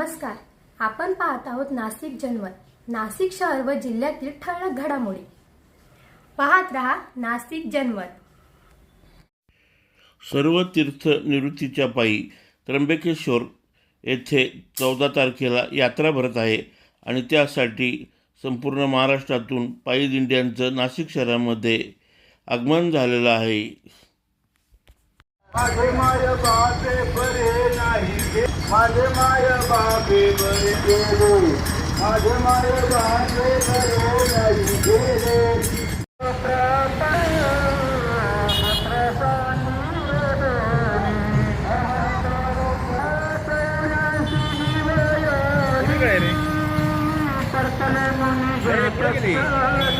नमस्कार. आपण पाहत आहोत नाशिक जनमत नाशिक शहर व जिल्ह्यातील ठळक घडामोडी. पाहत रहा नाशिक जनमत सर्व तीर्थ निवृत्तीच्या पायी त्र्यंबकेश्वर येथे चौदा तारखेला यात्रा भरत आहे आणि त्यासाठी संपूर्ण महाराष्ट्रातून पायी दिंड्यांचं नाशिक शहरामध्ये आगमन झालेलं आहे. माझे माय बापे बरे नाही गे माझे माय बापे बरे गेले माझे माय बापे बरे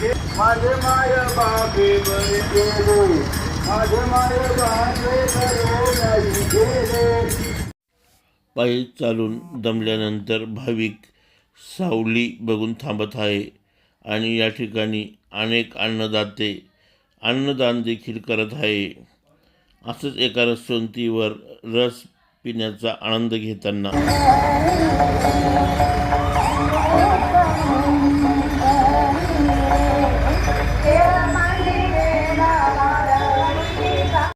माझे माय बाबे बरे गेले माझे माय बाबे बरे गेले पायी चालून दमल्यानंतर भाविक सावली बघून थांबत आहे आणि या ठिकाणी अनेक अन्नदाते अन्नदान देखील करत आहे. असंच एका रसवंतीवर रस पिण्याचा आनंद घेताना.